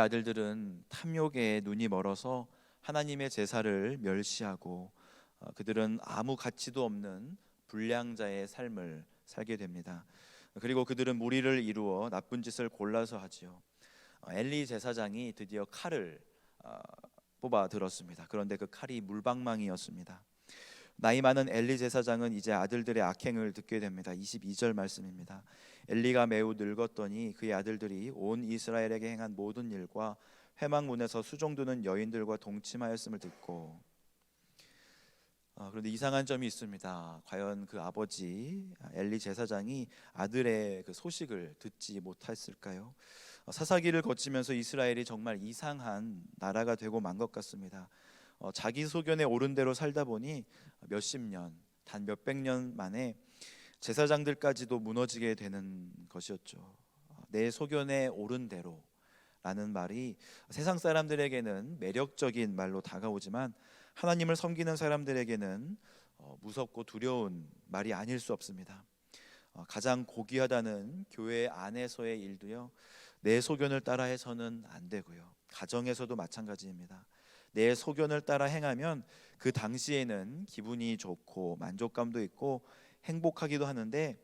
아들들은 탐욕에 눈이 멀어서 하나님의 제사를 멸시하고 어, 그들은 아무 가치도 없는 불량자의 삶을 살게 됩니다. 그리고 그들은 무리를 이루어 나쁜 짓을 골라서 하지요. 어, 엘리 제사장이 드디어 칼을 어, 뽑아 들었습니다. 그런데 그 칼이 물방망이였습니다. 나이 많은 엘리 제사장은 이제 아들들의 악행을 듣게 됩니다. 22절 말씀입니다. 엘리가 매우 늙었더니 그의 아들들이 온 이스라엘에게 행한 모든 일과 회막문에서 수종드는 여인들과 동침하였음을 듣고 어, 그런데 이상한 점이 있습니다. 과연 그 아버지 엘리 제사장이 아들의 그 소식을 듣지 못했을까요? 어, 사사기를 거치면서 이스라엘이 정말 이상한 나라가 되고 만 것 같습니다. 어, 자기 소견에 옳은 대로 살다 보니 몇십 년, 단 몇백 년 만에 제사장들까지도 무너지게 되는 것이었죠. 어, 내 소견에 옳은 대로 라는 말이 세상 사람들에게는 매력적인 말로 다가오지만 하나님을 섬기는 사람들에게는 어, 무섭고 두려운 말이 아닐 수 없습니다. 어, 가장 고귀하다는 교회 안에서의 일도요. 내 소견을 따라 해서는 안 되고요. 가정에서도 마찬가지입니다. 내 소견을 따라 행하면 그 당시에는 기분이 좋고 만족감도 있고 행복하기도 하는데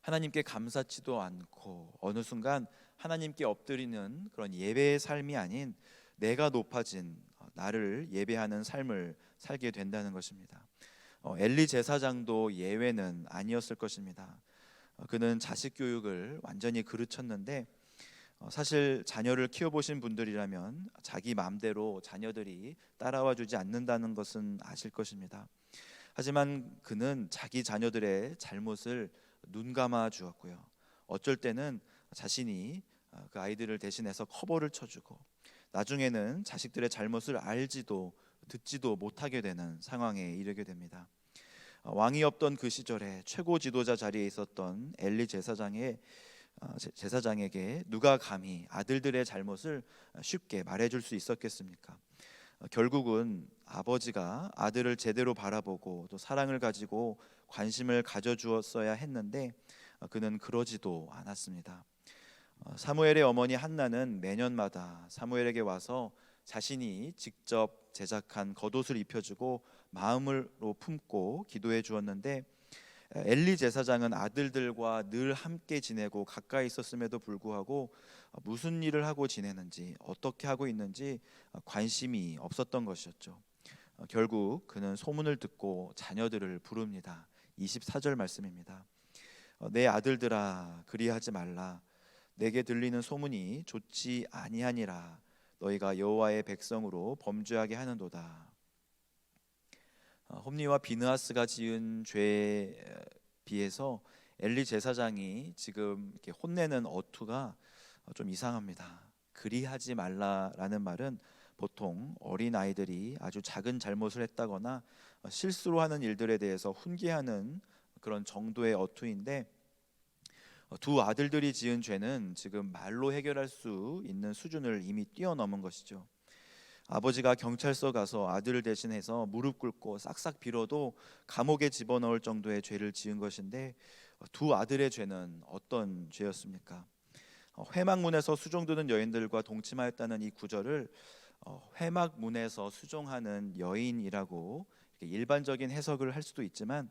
하나님께 감사치도 않고 어느 순간 하나님께 엎드리는 그런 예배의 삶이 아닌 내가 높아진 어, 나를 예배하는 삶을 살게 된다는 것입니다. 어, 엘리 제사장도 예외는 아니었을 것입니다. 어, 그는 자식 교육을 완전히 그르쳤는데 어, 사실 자녀를 키워보신 분들이라면 자기 마음대로 자녀들이 따라와 주지 않는다는 것은 아실 것입니다. 하지만 그는 자기 자녀들의 잘못을 눈 감아 주었고요. 어쩔 때는 자신이 어, 그 아이들을 대신해서 커버를 쳐주고 나중에는 자식들의 잘못을 알지도 듣지도 못하게 되는 상황에 이르게 됩니다. 어, 왕이 없던 그 시절에 최고 지도자 자리에 있었던 엘리 제사장의 어, 제사장에게 누가 감히 아들들의 잘못을 쉽게 말해줄 수 있었겠습니까? 어, 결국은 아버지가 아들을 제대로 바라보고 또 사랑을 가지고 관심을 가져주었어야 했는데 어, 그는 그러지도 않았습니다. 사무엘의 어머니 한나는 매년마다 사무엘에게 와서 자신이 직접 제작한 겉옷을 입혀주고 마음으로 품고 기도해 주었는데 엘리 제사장은 아들들과 늘 함께 지내고 가까이 있었음에도 불구하고 무슨 일을 하고 지내는지 어떻게 하고 있는지 관심이 없었던 것이었죠. 결국 그는 소문을 듣고 자녀들을 부릅니다. 24절 말씀입니다. 내 아들들아 그리하지 말라 내게 들리는 소문이 좋지 아니하니라 너희가 여호와의 백성으로 범죄하게 하는도다. 어, 홈리와 비느하스가 지은 죄에 비해서 엘리 제사장이 지금 이렇게 혼내는 어투가 좀 이상합니다. 그리하지 말라라는 말은 보통 어린 아이들이 아주 작은 잘못을 했다거나 실수로 하는 일들에 대해서 훈계하는 그런 정도의 어투인데 두 아들들이 지은 죄는 지금 말로 해결할 수 있는 수준을 이미 뛰어넘은 것이죠. 아버지가 경찰서 가서 아들을 대신해서 무릎 꿇고 싹싹 빌어도 감옥에 집어넣을 정도의 죄를 지은 것인데 두 아들의 죄는 어떤 죄였습니까? 어, 회막문에서 수종드는 여인들과 동침하였다는 이 구절을 어, 회막문에서 수종하는 여인이라고 일반적인 해석을 할 수도 있지만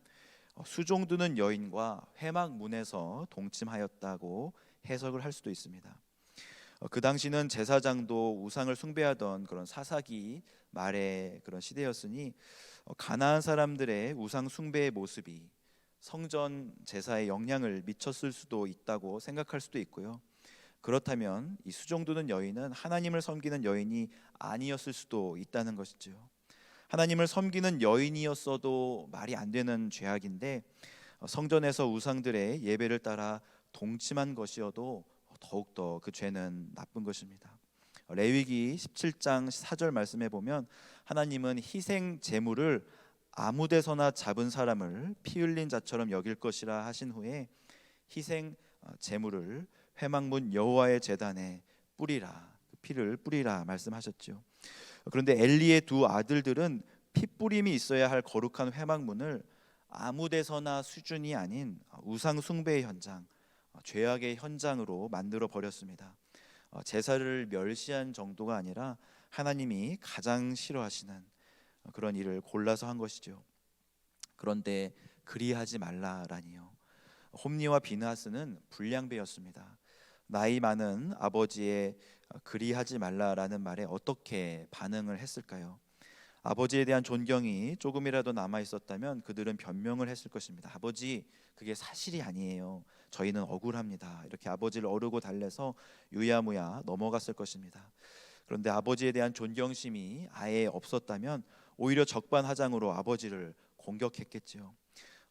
어, 수종드는 여인과 회막문에서 동침하였다고 해석을 할 수도 있습니다. 어, 그 당시는 제사장도 우상을 숭배하던 그런 사사기 말의 그런 시대였으니 어, 가나안 사람들의 우상 숭배의 모습이 성전 제사에 영향을 미쳤을 수도 있다고 생각할 수도 있고요. 그렇다면 이 수종두는 여인은 하나님을 섬기는 여인이 아니었을 수도 있다는 것이죠. 하나님을 섬기는 여인이었어도 말이 안 되는 죄악인데 어, 성전에서 우상들의 예배를 따라 동침한 것이어도 더욱더 그 죄는 나쁜 것입니다. 레위기 17장 4절 말씀해 보면 하나님은 희생 제물을 아무 데서나 잡은 사람을 피 흘린 자처럼 여길 것이라 하신 후에 희생 제물을 회막문 여호와의 제단에 뿌리라 그 피를 뿌리라 말씀하셨죠. 그런데 엘리의 두 아들들은 피 뿌림이 있어야 할 거룩한 회막문을 아무 데서나 수준이 아닌 우상 숭배의 현장 죄악의 현장으로 만들어 버렸습니다. 어, 제사를 멸시한 정도가 아니라 하나님이 가장 싫어하시는 그런 일을 골라서 한 것이죠. 그런데 그리하지 말라라니요. 홈리와 비나스는 불량배였습니다. 나이 많은 아버지의 그리하지 말라라는 말에 어떻게 반응을 했을까요? 아버지에 대한 존경이 조금이라도 남아 있었다면 그들은 변명을 했을 것입니다. 아버지, 그게 사실이 아니에요. 저희는 억울합니다. 이렇게 아버지를 어르고 달래서 유야무야 넘어갔을 것입니다. 그런데 아버지에 대한 존경심이 아예 없었다면 오히려 적반하장으로 아버지를 공격했겠지요.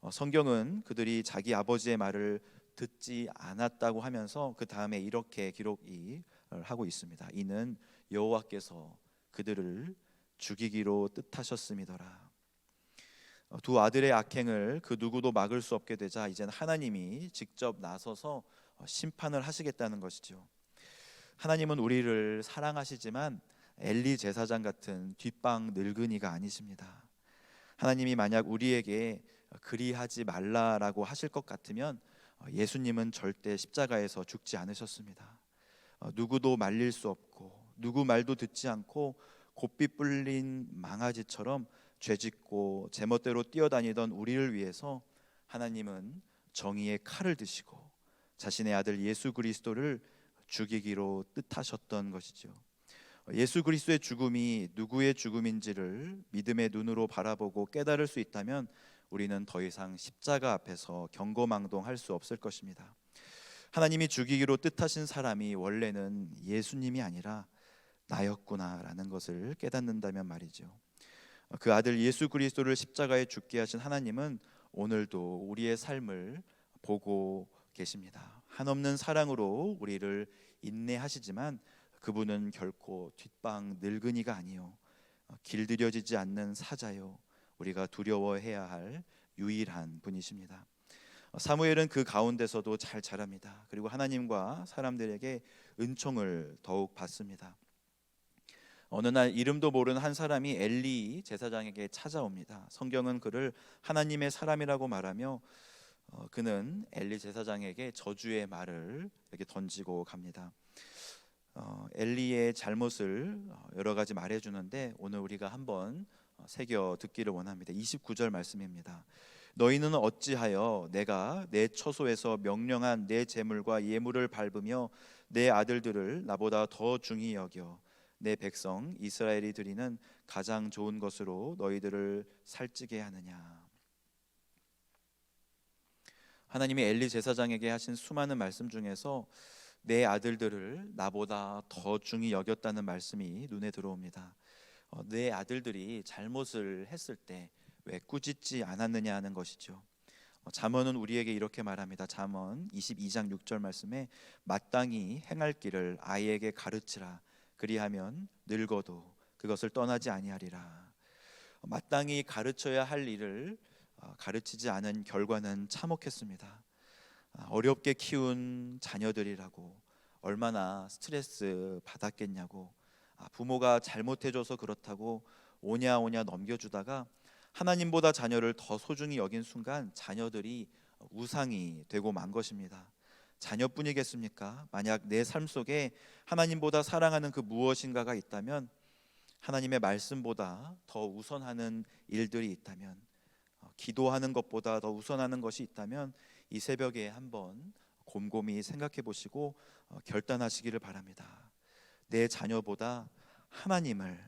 어, 성경은 그들이 자기 아버지의 말을 듣지 않았다고 하면서 그 다음에 이렇게 기록이 하고 있습니다. 이는 여호와께서 그들을 죽이기로 뜻하셨음이더라. 어, 두 아들의 악행을 그 누구도 막을 수 없게 되자 이제는 하나님이 직접 나서서 어, 심판을 하시겠다는 것이죠. 하나님은 우리를 사랑하시지만 엘리 제사장 같은 뒷방 늙은이가 아니십니다. 하나님이 만약 우리에게 그리하지 말라라고 하실 것 같으면 어, 예수님은 절대 십자가에서 죽지 않으셨습니다. 누구도 말릴 수 없고 누구 말도 듣지 않고 곱비 뿔린 망아지처럼 죄짓고 제멋대로 뛰어다니던 우리를 위해서 하나님은 정의의 칼을 드시고 자신의 아들 예수 그리스도를 죽이기로 뜻하셨던 것이죠. 예수 그리스도의 죽음이 누구의 죽음인지를 믿음의 눈으로 바라보고 깨달을 수 있다면 우리는 더 이상 십자가 앞에서 경거망동할 수 없을 것입니다. 하나님이 죽이기로 뜻하신 사람이 원래는 예수님이 아니라 나였구나라는 것을 깨닫는다면 말이죠. 그 아들 예수 그리스도를 십자가에 죽게 하신 하나님은 오늘도 우리의 삶을 보고 계십니다. 한없는 사랑으로 우리를 인내하시지만 그분은 결코 뒷방 늙은이가 아니요 길들여지지 않는 사자요 우리가 두려워해야 할 유일한 분이십니다. 사무엘은 그 가운데서도 잘 자랍니다. 그리고 하나님과 사람들에게 은총을 더욱 받습니다. 어느 날 이름도 모르는 한 사람이 엘리 제사장에게 찾아옵니다. 성경은 그를 하나님의 사람이라고 말하며 어, 그는 엘리 제사장에게 저주의 말을 이렇게 던지고 갑니다. 어, 엘리의 잘못을 어, 여러 가지 말해주는데 오늘 우리가 한번 어, 새겨 듣기를 원합니다. 29절 말씀입니다. 너희는 어찌하여 내가 내 처소에서 명령한 내 재물과 예물을 밟으며 내 아들들을 나보다 더 중히 여겨 내 백성 이스라엘이 드리는 가장 좋은 것으로 너희들을 살찌게 하느냐. 하나님이 엘리 제사장에게 하신 수많은 말씀 중에서 내 아들들을 나보다 더 중히 여겼다는 말씀이 눈에 들어옵니다. 어, 내 아들들이 잘못을 했을 때 왜 꾸짖지 않았느냐 하는 것이죠. 어, 잠언은 우리에게 이렇게 말합니다. 잠언 22장 6절 말씀에 마땅히 행할 길을 아이에게 가르치라. 그리하면 늙어도 그것을 떠나지 아니하리라. 마땅히 가르쳐야 할 일을 어, 가르치지 않은 결과는 참혹했습니다. 아, 어렵게 키운 자녀들이라고 얼마나 스트레스 받았겠냐고 아, 부모가 잘못해줘서 그렇다고 오냐 오냐 넘겨주다가 하나님보다 자녀를 더 소중히 여긴 순간 자녀들이 우상이 되고 만 것입니다. 자녀뿐이겠습니까? 만약 내 삶 속에 하나님보다 사랑하는 그 무엇인가가 있다면 하나님의 말씀보다 더 우선하는 일들이 있다면 어, 기도하는 것보다 더 우선하는 것이 있다면 이 새벽에 한번 곰곰이 생각해 보시고 어, 결단하시기를 바랍니다. 내 자녀보다 하나님을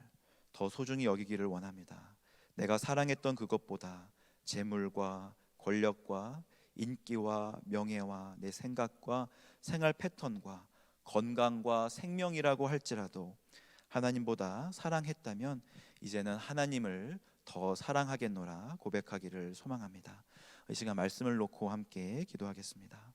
더 소중히 여기기를 원합니다. 내가 사랑했던 그것보다 재물과 권력과 인기와 명예와 내 생각과 생활 패턴과 건강과 생명이라고 할지라도 하나님보다 사랑했다면 이제는 하나님을 더 사랑하겠노라 고백하기를 소망합니다. 이 시간 말씀을 놓고 함께 기도하겠습니다.